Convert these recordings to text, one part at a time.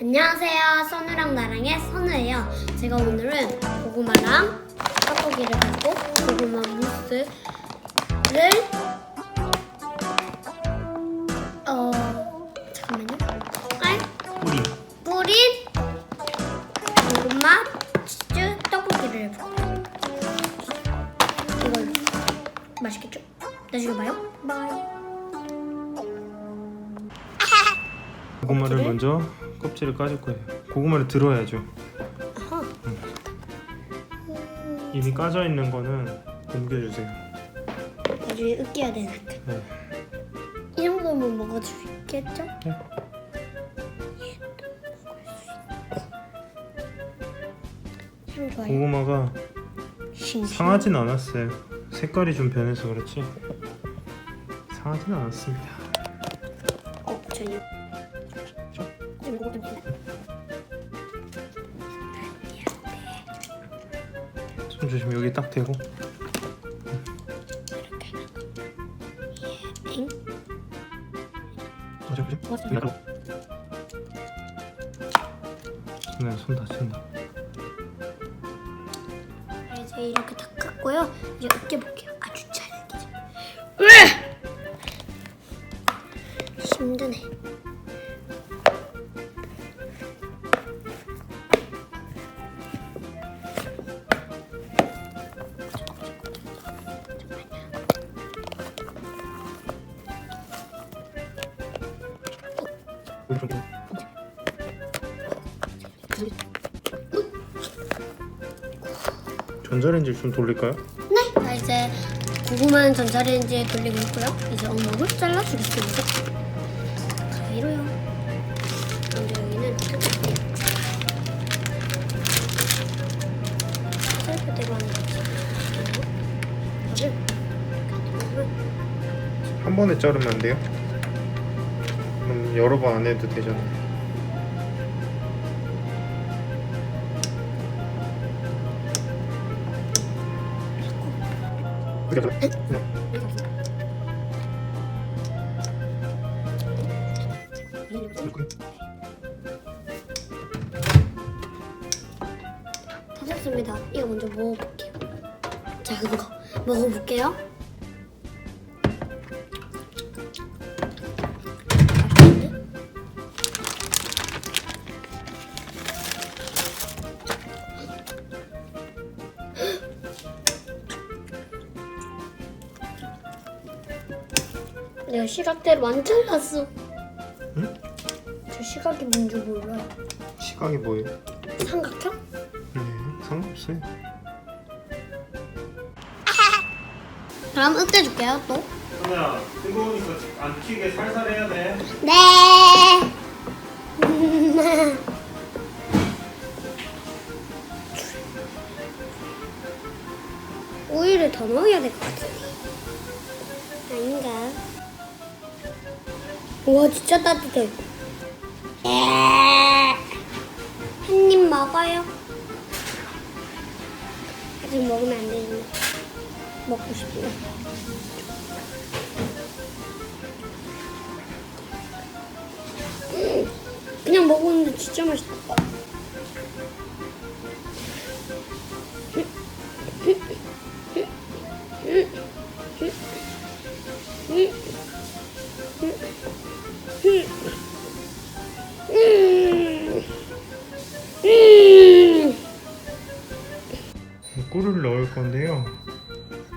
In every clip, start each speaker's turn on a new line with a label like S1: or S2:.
S1: 안녕하세요. 선우랑 나랑의 선우예요. 제가 오늘은 고구마랑 떡고기를 갖고 고구마 무스를 어 잠깐만요. 알
S2: 뿌리
S1: 뿌린 고구마 치즈 떡고기를 해볼게요. 이걸로 맛있겠죠? 나중에 봐요. 바이.
S2: 고구마를 먼저 껍질을 까줄 거예요. 고구마를 들어야죠.
S1: 아하.
S2: 이미 까져 있는 거는 옮겨주세요.
S1: 나중에 으깨야 되니까.
S2: 네.
S1: 이 정도면 먹어줄 수 있겠죠?
S2: 네.
S1: 좋아요.
S2: 고구마가. 상하진 않았어요. 색깔이 좀 변해서 그렇지 상하진 않았습니다. 조심 여기 딱 대고
S1: 엥? 맞아.
S2: 여기 따로. 손에 손 다친다.
S1: 네, 이제 이렇게 다 깠고요. 이제 으깨 볼게요. 아주 잘게. 힘드네.
S2: 전자레인지를 좀 돌릴까요?
S1: 네. 자 이제 고구마는 전자레인지에 돌리고 있고요. 이제 어묵을 잘라주겠습니다. 가위로요. 먼저 여기는 뜯을게요. 셀프대로 하는 거지. 이거를
S2: 한 번에 자르면 안 돼요? 그럼 여러 번 안 해도 되잖아요.
S1: 다 됐습니다. 이거 먼저 먹어볼게요. 작은 거 먹어볼게요. 내가 시각대로 안 잘랐어.
S2: 응?
S1: 저 시각이 뭔지 몰라요.
S2: 시각이 뭐예요?
S1: 삼각형?
S2: 네, 상관없어요.
S1: 그럼 으깨줄게요 또.
S2: 선우야, 뜨거우니까 안 튀게 살살 해야 돼.
S1: 네. 오일을 더 넣어야 될 것 같은데. 아 와 진짜 따뜻해. 한 입 먹어요. 아직 먹으면 안 되는데. 먹고 싶네. 그냥 먹었는데 진짜 맛있다.
S2: 꿀을 넣을 건데요.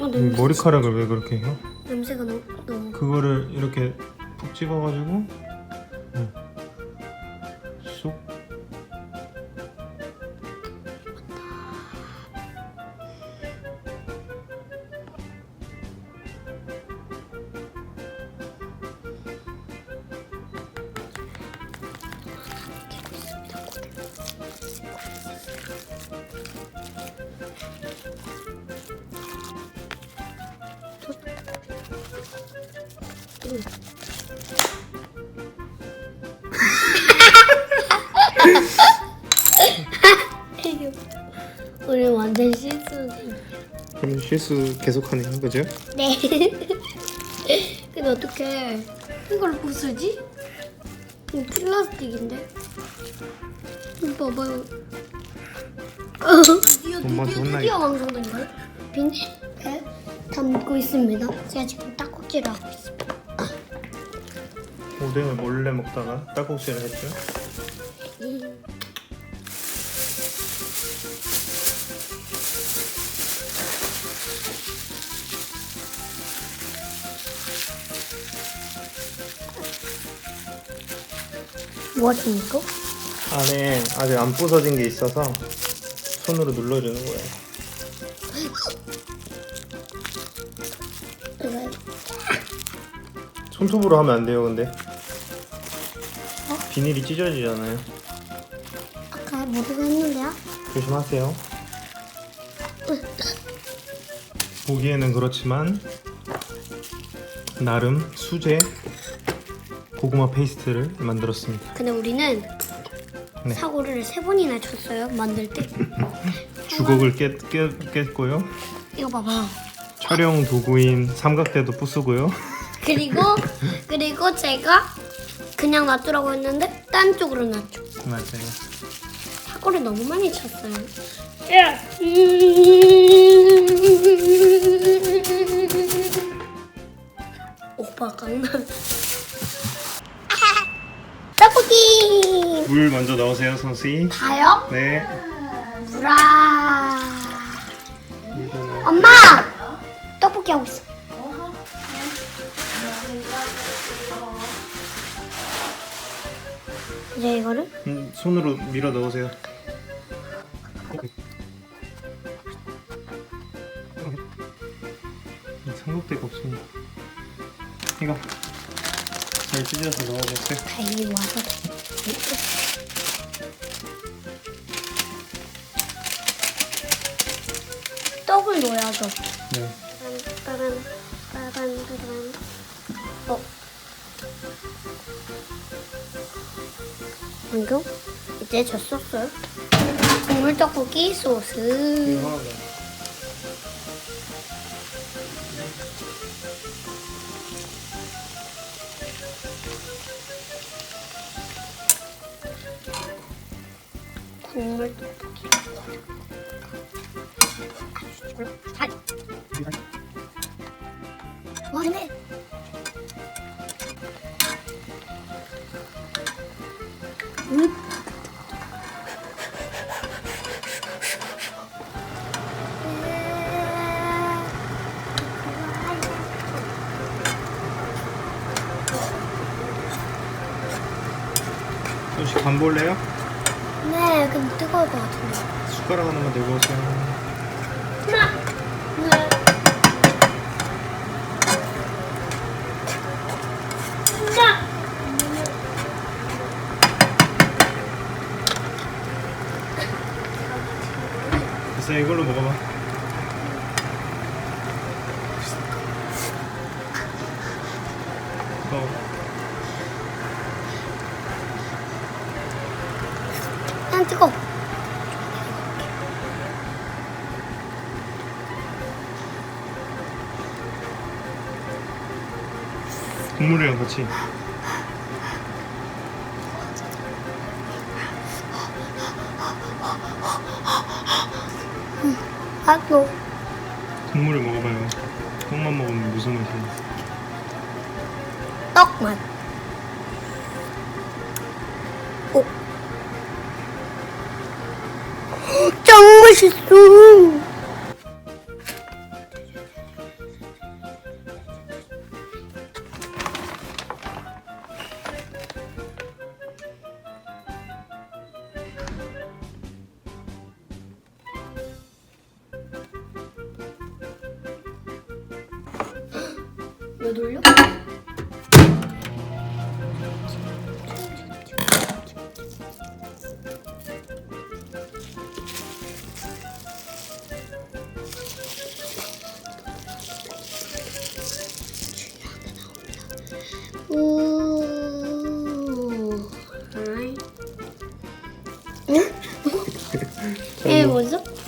S1: 어,
S2: 이
S1: 냄새,
S2: 머리카락을 왜 그렇게 해요?
S1: 냄새가 너무 너무
S2: 그거를 이렇게 푹 찍어가지고
S1: 우리 완전 실수.
S2: 그럼 실수 계속하네요, 그죠?
S1: 네. 근데 어떻게 이걸 부수지? 이거 플라스틱인데? 이거 봐봐요. 드디어
S2: 엄마한테
S1: 드디어
S2: 혼나야겠다.
S1: 드디어 완성된 걸 비닐에 담고 있습니다. 제가 지금 딱꼭지를 하고 있습니다.
S2: 오뎅을 몰래 먹다가 딸꾹질을 했죠.
S1: 음. 뭐 하십니까?
S2: 안에 아직 안 부서진 게 있어서 손으로 눌러주는 거예요.
S1: 이거
S2: 손톱으로 하면 안 돼요, 근데. 비닐이 찢어지잖아요.
S1: 아까 모르고 했는데요?
S2: 조심하세요. 보기에는 그렇지만 나름 수제 고구마 페이스트를 만들었습니다.
S1: 근데 우리는
S2: 네.
S1: 사고를 세 번이나 쳤어요 만들 때.
S2: 주걱을 깼, 깼, 깼 고요.
S1: 이거 봐봐.
S2: 촬영 도구인 삼각대도 부수고요.
S1: 그리고 그리고 제가 그냥 놔두라고 했는데 딴 쪽으로 놔줘.
S2: 맞아요.
S1: 사고를 너무 많이 쳤어요. 오빠
S2: 넣으세요, 선수이.
S1: 다요?
S2: 네.
S1: 브라. 엄마 떡볶이 하고 있어. 이제 이거를
S2: 음, 손으로 밀어 넣으세요. 삼각대가 없으니까. 이거 잘 찢어서 넣어주세요.
S1: 다행히 와서 떡을 넣어야죠.
S2: 네.
S1: 빠란 빠란 빠란 어 방금 이제 젖었어요. 국물 떡볶이 소스.
S2: 이거 혹시 간 볼래요?
S1: 네, 근데 뜨거울 것 같은데.
S2: 숟가락 하나만 들고 오세요.
S1: 네. 진짜.
S2: 됐어 이걸로 먹어봐. 어.
S1: 난 뜨거.
S2: 국물이랑 같이.
S1: 아, 또.
S2: 국물을 먹어봐요. 떡만 먹으면 무슨 맛이야?
S1: 떡만. 오. 짱 맛있어.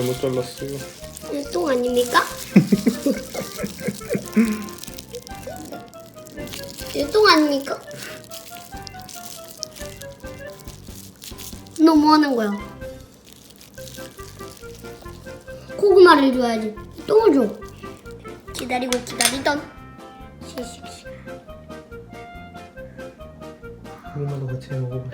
S2: 잘못 잘랐어요.
S1: 똥 아닙니까? 똥 아닙니까? 너 뭐 하는 거야? 고구마를 줘야지. 똥을 줘. 기다리고 기다리던 시식시.
S2: 고구마도 같이 먹어보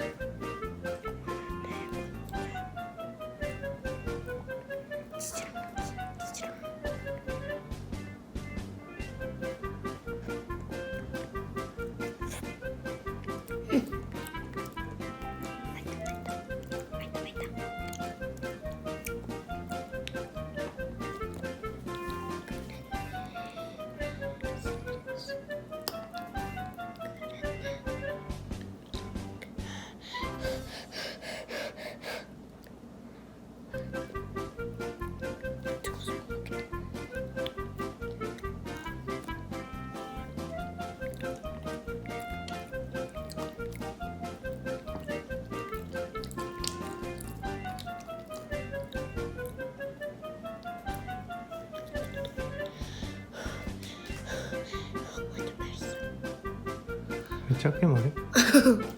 S2: 작게 말해?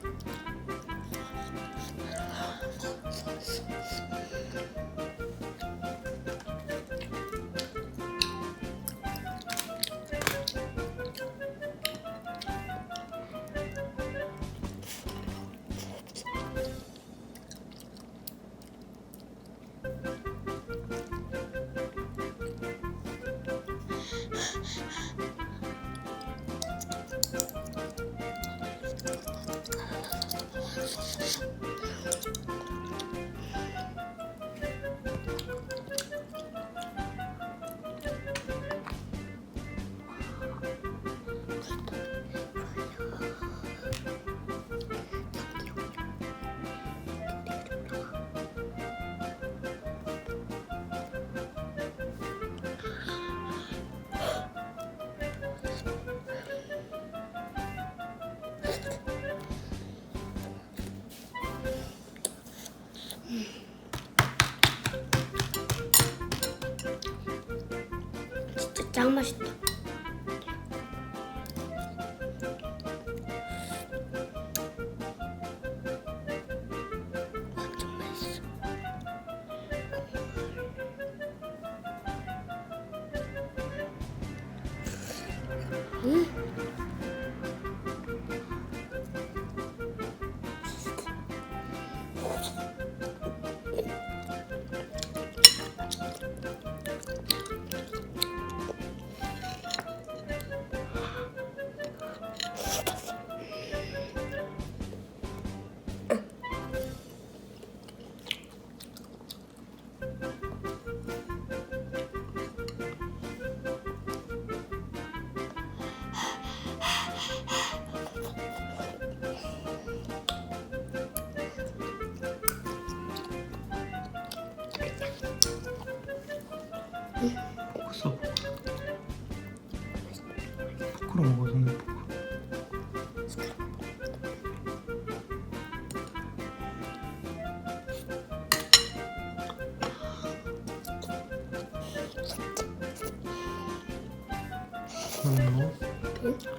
S1: ございます。 짱
S2: 맛있다.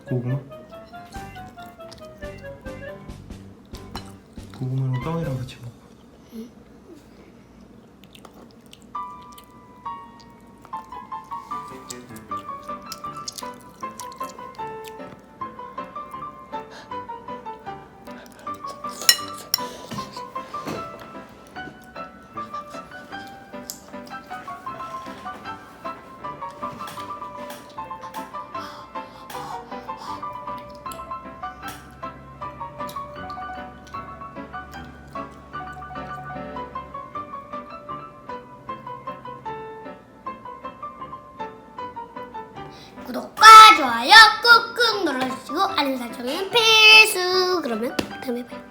S2: 고구마? 고구마랑 떡이랑 같이 먹어.
S1: 구독과 좋아요 꾹꾹 눌러주시고 알림 설정은 필수. 그러면 다음에 봐요.